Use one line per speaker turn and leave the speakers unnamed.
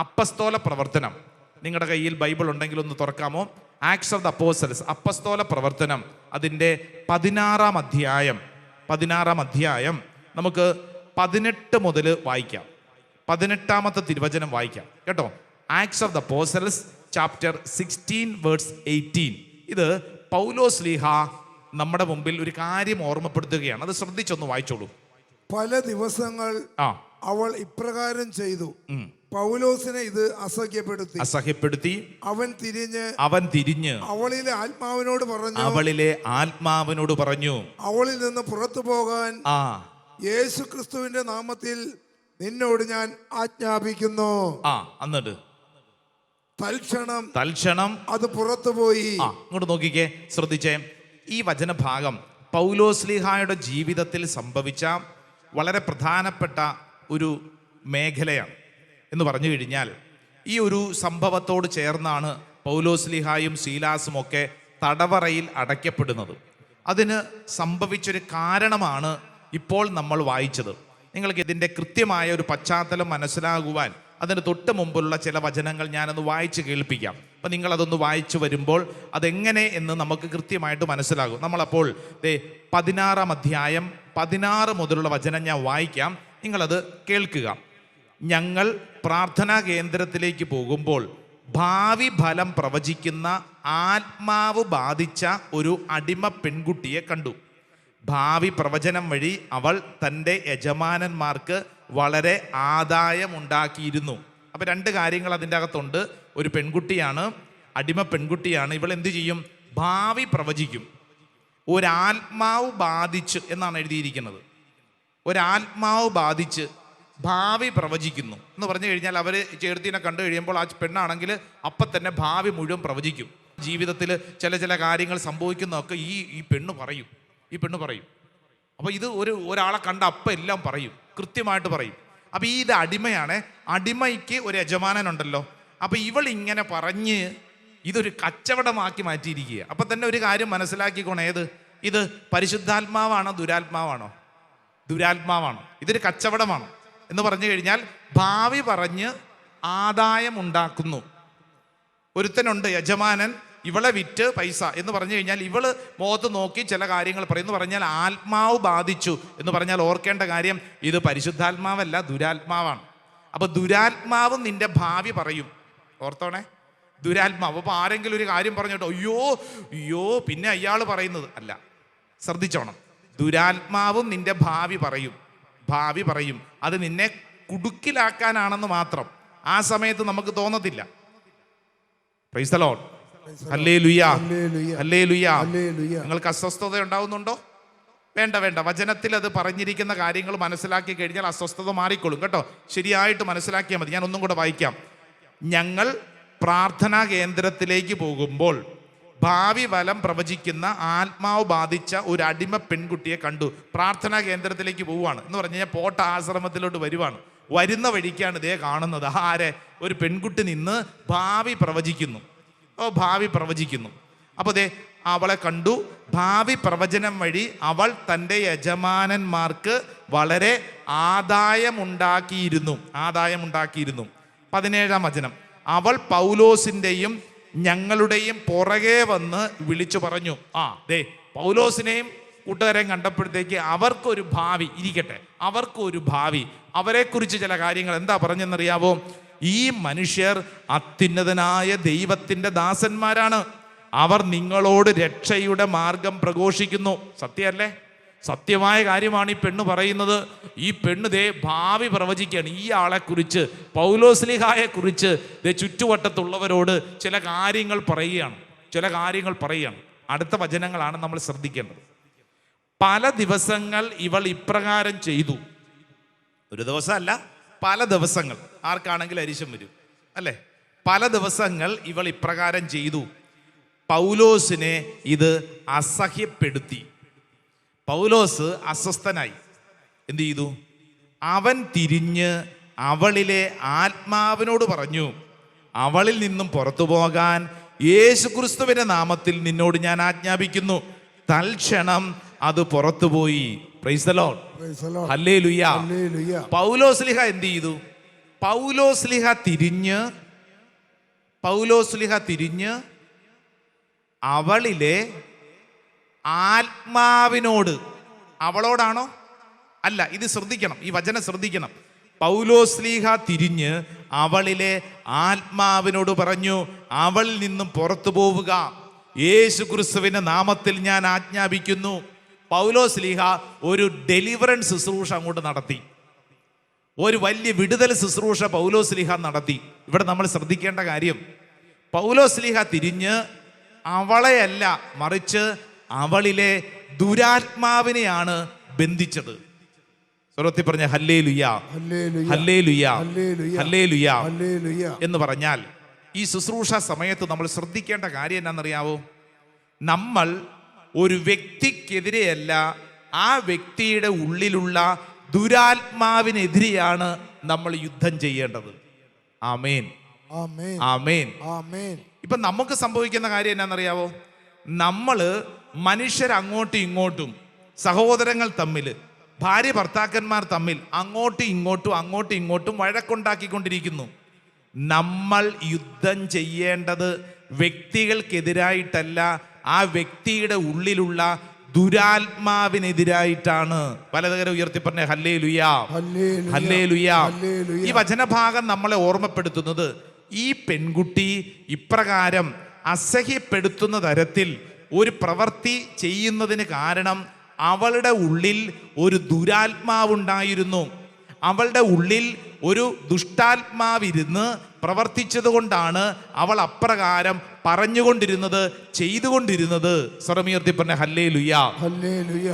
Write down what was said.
അപ്പസ്തോല പ്രവർത്തനം. നിങ്ങളുടെ കയ്യിൽ ബൈബിൾ ഉണ്ടെങ്കിൽ ഒന്ന് തുറക്കാമോ? ആക്ട്സ് ഓഫ് ദ അപ്പോസൽസ് അപ്പസ്തോല പ്രവർത്തനം. അതിന്റെ പതിനാറാം അധ്യായം പതിനാറാം അധ്യായം നമുക്ക് പതിനെട്ട് മുതൽ വായിക്കാം. പതിനെട്ടാമത്തെ തിരുവചനം വായിക്കാം. കേട്ടോ? Acts of the apostles chapter sixteen words eighteen ഇത് പൗലോ സ്ലീഹ നമ്മുടെ മുമ്പിൽ ഒരു കാര്യം ഓർമ്മപ്പെടുത്തുകയാണ്. അത് ശ്രദ്ധിച്ചൊന്ന് വായിച്ചോളൂ.
പല ദിവസങ്ങൾ അവൾ ഇപ്രകാരം ചെയ്തു. പൗലോസിനെ ഇത് അസഹ്യപ്പെടുത്തി.
അസഹ്യപ്പെടുത്തി.
അവൻ തിരിഞ്ഞ്
അവൻ തിരിഞ്ഞ്
അവളിലെ ആത്മാവിനോട് പറഞ്ഞു.
അവളിലെ ആത്മാവിനോട് പറഞ്ഞു.
അവളിൽ നിന്ന് പുറത്തു പോകാൻ
ആ.
യേശു ക്രിസ്തുവിന്റെ നാമത്തിൽ നിന്നോട് ഞാൻ ആജ്ഞാപിക്കുന്നു.
ആ എന്നിട്ട്.
തൽക്ഷണം
തൽക്ഷണം
അത് പുറത്തുപോയി
ആ ഇങ്ങോട്ട് നോക്കിക്കേ ശ്രദ്ധിച്ചേ. ഈ വചനഭാഗം പൗലോസ്ലിഹായുടെ ജീവിതത്തിൽ സംഭവിച്ച വളരെ പ്രധാനപ്പെട്ട ഒരു മേഖലയാണ്. എന്ന് പറഞ്ഞു കഴിഞ്ഞാൽ ഈ ഒരു സംഭവത്തോട് ചേർന്നാണ് പൗലോസ്ലിഹായും സീലാസും ഒക്കെ തടവറയിൽ അടയ്ക്കപ്പെടുന്നത്. അതിന് സംഭവിച്ചൊരു കാരണമാണ് ഇപ്പോൾ നമ്മൾ വായിച്ചത്. നിങ്ങൾക്ക് ഇതിന്റെ കൃത്യമായ ഒരു പശ്ചാത്തലം മനസ്സിലാകുവാൻ അതിന് തൊട്ട് മുമ്പുള്ള ചില വചനങ്ങൾ ഞാനൊന്ന് വായിച്ച് കേൾപ്പിക്കാം. അപ്പം നിങ്ങൾ അതൊന്ന് വായിച്ചു വരുമ്പോൾ അതെങ്ങനെ എന്ന് നമുക്ക് കൃത്യമായിട്ട് മനസ്സിലാകും. നമ്മളപ്പോൾ ദേ പതിനാറാം അധ്യായം പതിനാറ് മുതലുള്ള വചനം ഞാൻ വായിക്കാം. നിങ്ങളത് കേൾക്കുക. ഞങ്ങൾ പ്രാർത്ഥനാ കേന്ദ്രത്തിലേക്ക് പോകുമ്പോൾ ഭാവി ഫലം പ്രവചിക്കുന്ന ആത്മാവ് ബാധിച്ച ഒരു അടിമ പെൺകുട്ടിയെ കണ്ടു. ഭാവി പ്രവചനം വഴി അവൾ തന്റെ യജമാനന്മാർക്ക് വളരെ ആദായമുണ്ടാക്കിയിരുന്നു. അപ്പം രണ്ട് കാര്യങ്ങൾ അതിന്റെ അകത്തുണ്ട്. ഒരു പെൺകുട്ടിയാണ് അടിമ പെൺകുട്ടിയാണ്. ഇവൾ എന്ത് ചെയ്യും? ഭാവി പ്രവചിക്കും. ഒരാത്മാവ് ബാധിച്ച് എന്നാണ് എഴുതിയിരിക്കുന്നത്. ഒരാത്മാവ് ബാധിച്ച് ഭാവി പ്രവചിക്കുന്നു. എന്ന് പറഞ്ഞു കഴിഞ്ഞാൽ അവർ ചേർത്തിനെ കണ്ടു കഴിയുമ്പോൾ ആ പെണ്ണാണെങ്കിൽ അപ്പം തന്നെ ഭാവി മുഴുവൻ പ്രവചിക്കും. ജീവിതത്തിൽ ചില ചില കാര്യങ്ങൾ സംഭവിക്കുന്നതൊക്കെ ഈ ഈ പെണ്ണ് പറയും. ഈ പെണ്ണ് പറയും. അപ്പോൾ ഇത് ഒരു ഒരാളെ കണ്ട അപ്പം എല്ലാം പറയും. കൃത്യമായിട്ട് പറയും. അപ്പോൾ ഈ ഇത് അടിമയാണ്. അടിമയ്ക്ക് ഒരു യജമാനനുണ്ടല്ലോ. അപ്പോൾ ഇവൾ ഇങ്ങനെ പറഞ്ഞ് ഇതൊരു കച്ചവടമാക്കി മാറ്റിയിരിക്കുക അപ്പം തന്നെ ഒരു കാര്യം മനസ്സിലാക്കിക്കോണം ഏത്? ഇത് പരിശുദ്ധാത്മാവാണോ ദുരാത്മാവാണോ? ദുരാത്മാവാണ്? ഇതൊരു കച്ചവടമാണ്? എന്ന് പറഞ്ഞു കഴിഞ്ഞാൽ ഭാവി പറഞ്ഞ് ആദായം ഉണ്ടാക്കുന്നു ഒരുത്തനുണ്ട് യജമാനൻ ഇവളെ വിറ്റ് പൈസ എന്ന് പറഞ്ഞു കഴിഞ്ഞാൽ ഇവൾ മുഖത്ത് നോക്കി ചില കാര്യങ്ങൾ പറയുന്നു പറഞ്ഞാൽ ആത്മാവ് ബാധിച്ചു എന്ന് പറഞ്ഞാൽ ഓർക്കേണ്ട കാര്യം ഇത് പരിശുദ്ധാത്മാവല്ല ദുരാത്മാവാണ്. അപ്പൊ ദുരാത്മാവ് നിന്റെ ഭാവി പറയും. ഓർത്തോണേ? ദുരാത്മാവ്. അപ്പൊ ആരെങ്കിലും ഒരു കാര്യം പറഞ്ഞോട്ടോ അയ്യോ അയ്യോ പിന്നെ അയാൾ പറയുന്നത്. അല്ല ശ്രദ്ധിച്ചോണം. ദുരാത്മാവും നിന്റെ ഭാവി പറയും. ഭാവി പറയും. അത് നിന്നെ കുടുക്കിലാക്കാനാണെന്ന് മാത്രം. ആ സമയത്ത് നമുക്ക് തോന്നത്തില്ല. നിങ്ങൾക്ക് അസ്വസ്ഥത ഉണ്ടാവുന്നുണ്ടോ? വേണ്ട വേണ്ട. വചനത്തിൽ അത് പറഞ്ഞിരിക്കുന്ന കാര്യങ്ങൾ മനസ്സിലാക്കി കഴിഞ്ഞാൽ അസ്വസ്ഥത മാറിക്കൊള്ളും. കേട്ടോ? ശരിയായിട്ട് മനസ്സിലാക്കിയാൽ മതി. ഞാൻ ഒന്നും കൂടെ വായിക്കാം. ഞങ്ങൾ പ്രാർത്ഥനാ കേന്ദ്രത്തിലേക്ക് പോകുമ്പോൾ ഭാവി ഫലം പ്രവചിക്കുന്ന ആത്മാവ് ബാധിച്ച ഒരു അടിമ പെൺകുട്ടിയെ കണ്ടു. പ്രാർത്ഥനാ കേന്ദ്രത്തിലേക്ക് പോവുകയാണ്. എന്ന് പറഞ്ഞു കഴിഞ്ഞാൽ പോട്ട ആശ്രമത്തിലോട്ട് വരുവാണ്. വരുന്ന വഴിക്കാണ് ഇതേ കാണുന്നത്. ആരെ? ഒരു പെൺകുട്ടി നിന്ന് ഭാവി പ്രവചിക്കുന്നു. ഓ ഭാവി പ്രവചിക്കുന്നു. അപ്പോൾ ദേ അവളെ കണ്ടു. ഭാവി പ്രവചനം വഴി അവൾ തന്റെ യജമാനന്മാർക്ക് വളരെ ആദായമുണ്ടാക്കിയിരുന്നു. ആദായമുണ്ടാക്കിയിരുന്നു. പതിനേഴാം വചനം. അവൾ പൗലോസിന്റെയും ഞങ്ങളുടെയും പുറകെ വന്ന് വിളിച്ചു പറഞ്ഞു ആ ദേ പൗലോസിനെയും കൂട്ടുകാരെയും കണ്ടപ്പോഴത്തേക്ക് അവർക്കൊരു ഭാവി ഇരിക്കട്ടെ അവർക്കൊരു ഭാവി. അവരെക്കുറിച്ച് ചില കാര്യങ്ങൾ എന്താ പറഞ്ഞെന്നറിയാവോ? ഈ മനുഷ്യർ അത്യുന്നതനായ ദൈവത്തിന്റെ ദാസന്മാരാണ്. അവർ നിങ്ങളോട് രക്ഷയുടെ മാർഗം പ്രഘോഷിക്കുന്നു. സത്യമല്ലേ? സത്യമായ കാര്യമാണ് ഈ പെണ്ണ് പറയുന്നത്. ഈ പെണ്ണ് ദേ ഭാവി പ്രവചിക്കുകയാണ്. ഈ ആളെക്കുറിച്ച് പൗലോസ്ലിഹായെ കുറിച്ച് ദേ ചുറ്റുവട്ടത്തുള്ളവരോട് ചില കാര്യങ്ങൾ പറയുകയാണ്. ചില കാര്യങ്ങൾ പറയുകയാണ്. അടുത്ത വചനങ്ങളാണ് നമ്മൾ ശ്രദ്ധിക്കേണ്ടത്. പല ദിവസങ്ങൾ ഇവൾ ഇപ്രകാരം ചെയ്തു. ഒരു ദിവസമല്ല പല ദിവസങ്ങൾ. ആർക്കാണെങ്കിൽ അരിശം വരും. അല്ലേ? പല ദിവസങ്ങൾ ഇവൾ ഇപ്രകാരം ചെയ്തു. പൗലോസിനെ ഇത് അസഹ്യപ്പെടുത്തി. പൗലോസ് അസ്വസ്ഥനായി. എന്തു ചെയ്തു? അവൻ തിരിഞ്ഞ് അവളിലെ ആത്മാവിനോട് പറഞ്ഞു അവളിൽ നിന്നും പുറത്തു പോകാൻ യേശുക്രിസ്തുവിന്റെ നാമത്തിൽ നിന്നോട് ഞാൻ ആജ്ഞാപിക്കുന്നു. തൽക്ഷണം അത് പുറത്തുപോയി. പൗലോസ്ലിഹ എന്ത് ചെയ്തു? പൗലോസ്ലിഹ തിരിഞ്ഞ് പൗലോസ്ലിഹ തിരിഞ്ഞ് അവളിലെ ആത്മാവിനോട്. അവളോടാണോ? അല്ല ഇത് ശ്രദ്ധിക്കണം ഈ വചനം ശ്രദ്ധിക്കണം. പൗലോസ്ലീഹ തിരിഞ്ഞ് അവളിലെ ആത്മാവിനോട് പറഞ്ഞു അവൾ നിന്നും പുറത്തു പോവുക. യേശു ക്രിസ്തുവിന്റെ നാമത്തിൽ ഞാൻ ആജ്ഞാപിക്കുന്നു. പൗലോസ്ലീഹ ഒരു ഡെലിവറൻസ് ശുശ്രൂഷ അങ്ങോട്ട് നടത്തി. ഒരു വലിയ വിടുതൽ ശുശ്രൂഷ പൗലോസ്ലിഹ നടത്തി. ഇവിടെ നമ്മൾ ശ്രദ്ധിക്കേണ്ട കാര്യം പൗലോസ്ലിഹ തിരിഞ്ഞ് അവളെയല്ല മറിച്ച് അവളിലെ ദുരാത്മാവിനെയാണ് ബന്ധിച്ചത് സ്വർത്തി പറഞ്ഞ ഹല്ലേ ലുയാ. ഹല്ലേ ലുയാ. ഹല്ലേ ലുയാ. എന്ന് പറഞ്ഞാൽ ഈ ശുശ്രൂഷ സമയത്ത് നമ്മൾ ശ്രദ്ധിക്കേണ്ട കാര്യം എന്നാണെന്നറിയാവോ നമ്മൾ ഒരു വ്യക്തിക്കെതിരെയല്ല ആ വ്യക്തിയുടെ ഉള്ളിലുള്ള ദുരാത്മാവിനെതിരെയാണ് നമ്മൾ യുദ്ധം ചെയ്യേണ്ടത് ആമേൻ
ആമേൻ
ആമേൻ
ആമേൻ
ഇപ്പൊ നമുക്ക് സംഭവിക്കുന്ന കാര്യം എന്നാണെന്നറിയാവോ നമ്മൾ മനുഷ്യർ അങ്ങോട്ടും ഇങ്ങോട്ടും സഹോദരങ്ങൾ തമ്മിൽ ഭാര്യ ഭർത്താക്കന്മാർ തമ്മിൽ അങ്ങോട്ടും ഇങ്ങോട്ടും അങ്ങോട്ടും ഇങ്ങോട്ടും വഴക്കുണ്ടാക്കിക്കൊണ്ടിരിക്കുന്നു നമ്മൾ യുദ്ധം ചെയ്യേണ്ടത് വ്യക്തികൾക്കെതിരായിട്ടല്ല ആ വ്യക്തിയുടെ ഉള്ളിലുള്ള ദുരാത്മാവിനെതിരായിട്ടാണ് പലതരം ഉയർത്തി പറഞ്ഞ ഹല്ലേ ലുയാ.
ഹല്ലേലൂയ.
ഹല്ലേലൂയ. ഈ വചനഭാഗം നമ്മളെ ഓർമ്മപ്പെടുത്തുന്നത് ഈ പെൺകുട്ടി ഇപ്രകാരം അസഹ്യപ്പെടുത്തുന്ന തരത്തിൽ ഒരു പ്രവൃത്തി ചെയ്യുന്നതിന് കാരണം അവളുടെ ഉള്ളിൽ ഒരു ദുരാത്മാവുണ്ടായിരുന്നു. അവളുടെ ഉള്ളിൽ ഒരു ദുഷ്ടാത്മാവിരുന്ന് പ്രവർത്തിച്ചതുകൊണ്ടാണ് അവൾ അപ്രകാരം പറഞ്ഞുകൊണ്ടിരുന്നത് ചെയ്തുകൊണ്ടിരുന്നത്. സർമീർത്തി പറഞ്ഞ ഹല്ലേ ലുയാ
ഹല്ലേലൂയ.